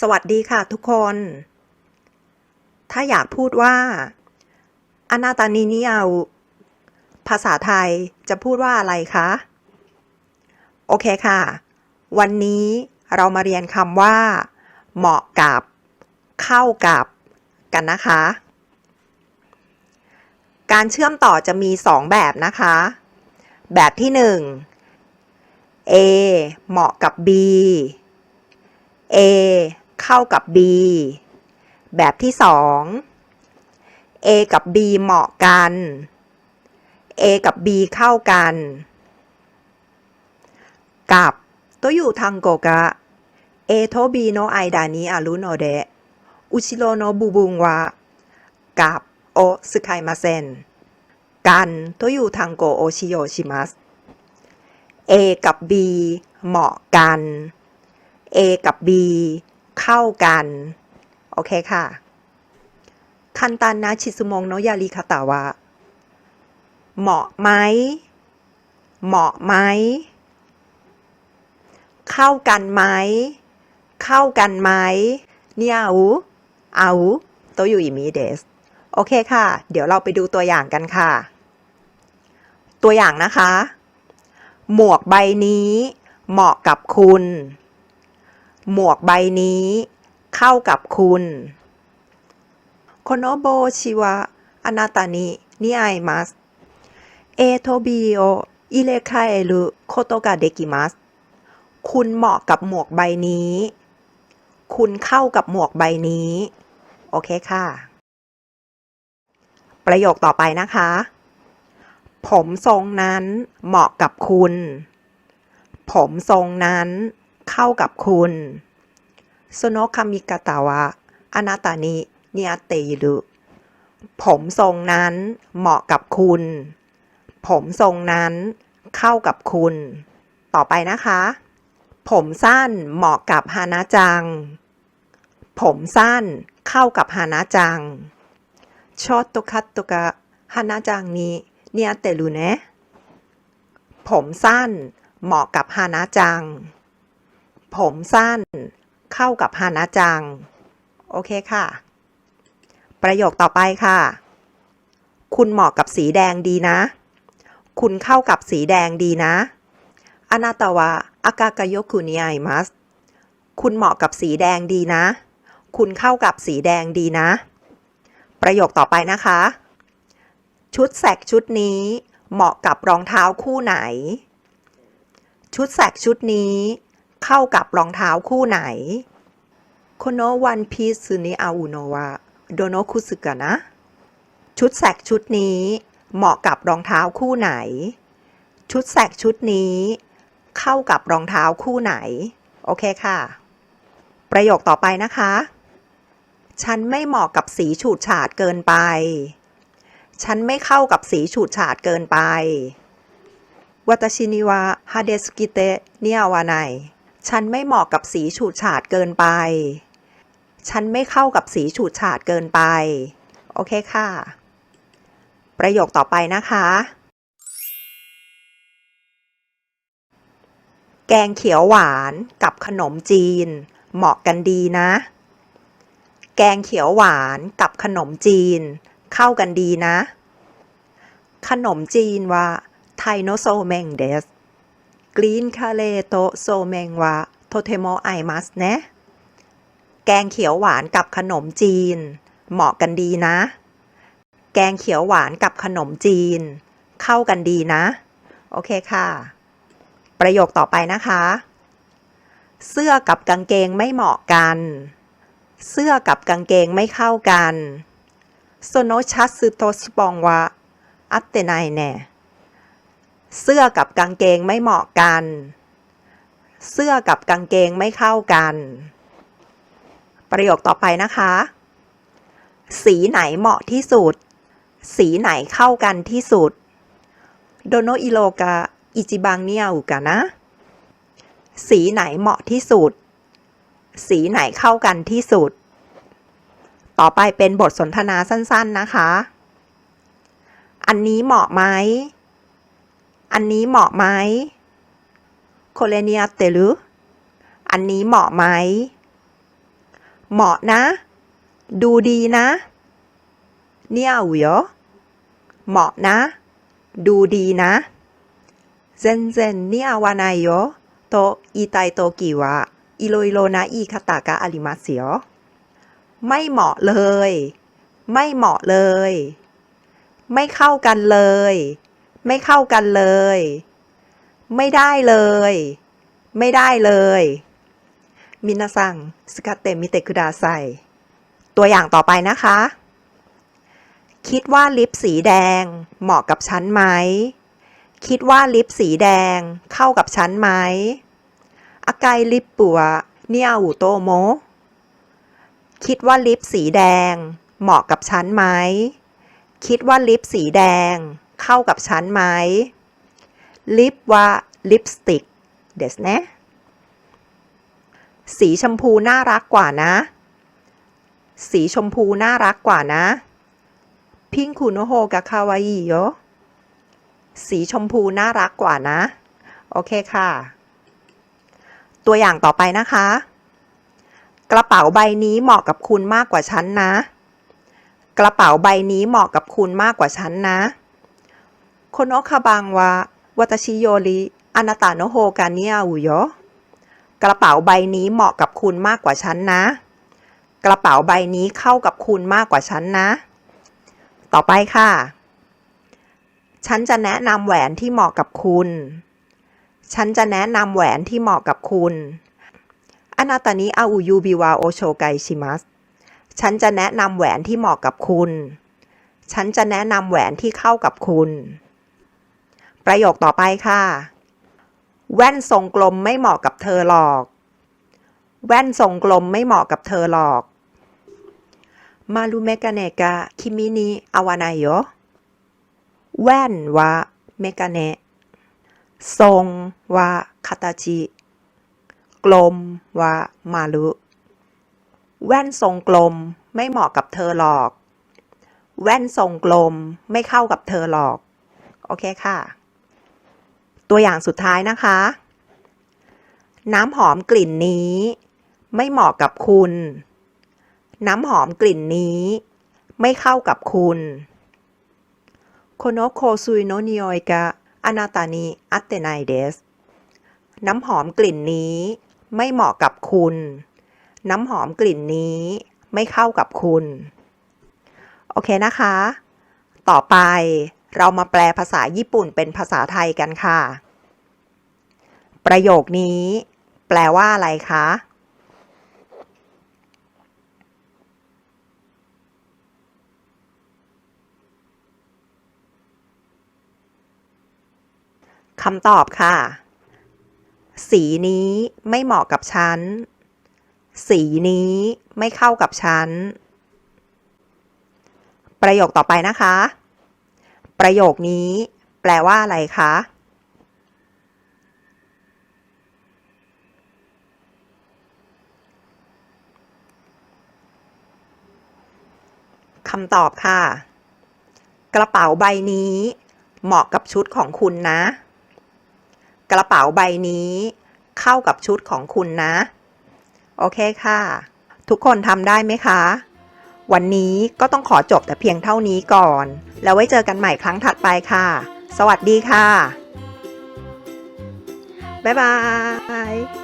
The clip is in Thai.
สวัสดีค่ะทุกคน ถ้าอยากพูดว่าอนาตานินิเอาภาษาไทยจะพูดว่าอะไรคะ โอเคค่ะ วันนี้เรามาเรียนคำว่า เหมาะกับ เข้ากับกันนะคะ การเชื่อมต่อจะมี 2 แบบนะคะ แบบที่ 1 A เหมาะกับ B A เข้ากับ B แบบที่ 2 A กับ B เหมาะกัน A กับ B เข้ากัน กับตัวอยู่ทางโกกะ A โท B โนไอดานิอารุโนเดะอุชิโรโนบุบุงวะกับโอสึไคมาเซนกันตัวอยู่ทางโกโอชิโยชิมัส A กับ B เหมาะกัน A กับ B เข้ากัน โอเคค่ะ คันตันนะชิซุมงโนยาริคาตาวะ เหมาะไหม เหมาะไหม เข้ากันไหม เข้ากันไหมเนี่ยอูเอาโตอยู่อิมิเดส โอเคค่ะ เดี๋ยวเราไปดูตัวอย่างกันค่ะ ตัวอย่างนะคะ หมวกใบนี้เหมาะกับคุณ หมวกใบนี้ เข้ากับคุณโคโนโบชิวะอนาตานินิไอมัสเอโทบิโออิเลคาเอรุโคโตกะเดกิมัสคุณเหมาะกับหมวกใบนี้ คุณเข้ากับหมวกใบนี้ โอเคค่ะ ประโยคต่อไปนะคะ ผมทรงนั้นเหมาะกับคุณ ผมทรงนั้น เข้ากับคุณโซโนคามิกาตาวะอนาตานิเนียเตยรุผมทรงนั้นเหมาะกับคุณ ผมทรงนั้นเข้ากับคุณ ต่อไปนะคะ ผมสั้นเหมาะกับฮานาจัง ผมสั้นเข้ากับฮานาจังชอตโตคัตโตกะฮานาจังนี้เนียเตรุเนะผมสั้นเหมาะกับฮานาจัง ผมสั้น เข้ากับฮานาจัง โอเคค่ะ ประโยคต่อไปค่ะ คุณเหมาะกับสีแดงดีนะ คุณเข้ากับสีแดงดีนะอนาตาวะอากากายกุนิไอมัสคุณเหมาะกับสีแดงดีนะ คุณเข้ากับสีแดงดีนะ ประโยคต่อไปนะคะ ชุดแสกชุดนี้เหมาะกับรองเท้าคู่ไหน ชุดแสกชุดนี้ เข้ากับรองเท้าคู่ไหนโคโนวันพีซซึนิอาอุโนวะโดโนคุสึกะนะชุดแสกชุดนี้เหมาะกับรองเท้าคู่ไหน ชุดแสกชุดนี้ เข้ากับรองเท้าคู่ไหน โอเคค่ะ ประโยคต่อไปนะคะ ฉันไม่เหมาะกับสีฉูดฉาดเกินไป ฉันไม่เข้ากับสีฉูดฉาดเกินไปวัตชินิวะฮาเดสกิเฉันไม่เหมาะกับสีฉูดฉาดเกินไป ฉันไม่เข้ากับสีฉูดฉาดเกินไป โอเคค่ะ ประโยคต่อไปนะคะ แกงเขียวหวานกับขนมจีน เหมาะกันดีนะ แกงเขียวหวานกับขนมจีน เข้ากันดีนะ ขนมจีนว่าไทโนโซเมงเดส กรีนคาเลโตโซเมงวะโทเทโมไอมัสเนะ แกงเขียวหวานกับขนมจีน เหมาะกันดีนะ แกงเขียวหวานกับขนมจีน เข้ากันดีนะ โอเคค่ะ ประโยคต่อไปนะคะ เสื้อกับกางเกงไม่เหมาะกัน เสื้อกับกางเกงไม่เข้ากันโซโนชัสซึโตสปองวะอัตเตไนเน เสื้อกับกางเกงไม่เหมาะกัน เสื้อกับกางเกงไม่เข้ากัน ประโยคต่อไปนะคะ สีไหนเหมาะที่สุด สีไหนเข้ากันที่สุดโดโนอิโลกะอิจิบังเนียอุกะนะ สีไหนเหมาะที่สุด สีไหนเข้ากันที่สุด ต่อไปเป็นบทสนทนาสั้นๆนะคะ อันนี้เหมาะไหม อันนี้เหมาะไหมโคเลเนียเตลุอันนี้เหมาะไหม เหมาะนะ ดูดีนะเนี่ยอุยเหมาะนะ ดูดีนะ全然似合わないよと言いたいときはいろいろな言い方がありますよไม่เหมาะเลย ไม่เหมาะเลย ไม่เข้ากันเลย ไม่เข้ากันเลย ไม่ได้เลย ไม่ได้เลย มินาซังสกัดเตมิเตคุดาไซตัวอย่างต่อไปนะคะ คิดว่าลิปสีแดงเหมาะกับฉันไหม คิดว่าลิปสีแดงเข้ากับฉันไหมอากายลิปปัวเนี่ยอุโตโม คิดว่าลิปสีแดงเหมาะกับฉันไหม คิดว่าลิปสีแดง เข้ากับฉันไหมลิปว่าลิปสติกเดสนะสีชมพูน่ารักกว่านะ สีชมพูน่ารักกว่านะพิงคุโนโฮกะคาวาอิโยสีชมพูน่ารักกว่านะ โอเคค่ะ ตัวอย่างต่อไปนะคะ กระเป๋าใบนี้เหมาะกับคุณมากกว่าฉันนะ กระเป๋าใบนี้เหมาะกับคุณมากกว่าฉันนะ โคโนะคาบังวะวัตชิโยริอนาตาโนโฮกาเนียอุโยกระเป๋าใบนี้เหมาะกับคุณมากกว่าฉันนะ กระเป๋าใบนี้เข้ากับคุณมากกว่าฉันนะ ต่อไปค่ะ ฉันจะแนะนำแหวนที่เหมาะกับคุณ ฉันจะแนะนำแหวนที่เหมาะกับคุณอนาตานิอาอุยูบิวาโอโชไกชิมัสฉันจะแนะนำแหวนที่เหมาะกับคุณ ฉันจะแนะนำแหวนที่เข้ากับคุณ ประโยคต่อไปค่ะ แว่นทรงกลมไม่เหมาะกับเธอหรอก แว่นทรงกลมไม่เหมาะกับเธอหรอก มารุเมกาเนกะคิมินิอาวานายโยแว่นวะเมกาเนะทรงวะคาตาจิกลมวะมารุแว่นทรงกลมไม่เหมาะกับเธอหรอก แว่นทรงกลมไม่เข้ากับเธอหรอก โอเคค่ะ ตัวอย่างสุดท้ายนะคะ น้ำหอมกลิ่นนี้ ไม่เหมาะกับคุณ น้ำหอมกลิ่นนี้ ไม่เข้ากับคุณโคโนโคซุยโนนิโอยกะอนาตานิอัตเตไนเดสน้ำหอมกลิ่นนี้ ไม่เหมาะกับคุณ น้ำหอมกลิ่นนี้ไม่เข้ากับคุณ โอเคนะคะ ต่อไปเรามาแปลภาษาญี่ปุ่นเป็นภาษาไทยกันค่ะ ประโยคนี้ แปลว่าอะไรคะ คำตอบค่ะ สีนี้ไม่เหมาะกับฉัน สีนี้ไม่เข้ากับฉัน ประโยคต่อไปนะคะ ประโยคนี้ แปลว่าอะไรคะ คำตอบค่ะ กระเป๋าใบนี้ เหมาะกับชุดของคุณนะ กระเป๋าใบนี้ เข้ากับชุดของคุณนะ โอเคค่ะ ทุกคนทำได้ไหมคะ วันนี้ก็ต้องขอจบแต่เพียงเท่านี้ก่อน แล้วไว้เจอกันใหม่ครั้งถัดไปค่ะ สวัสดีค่ะ บ๊ายบาย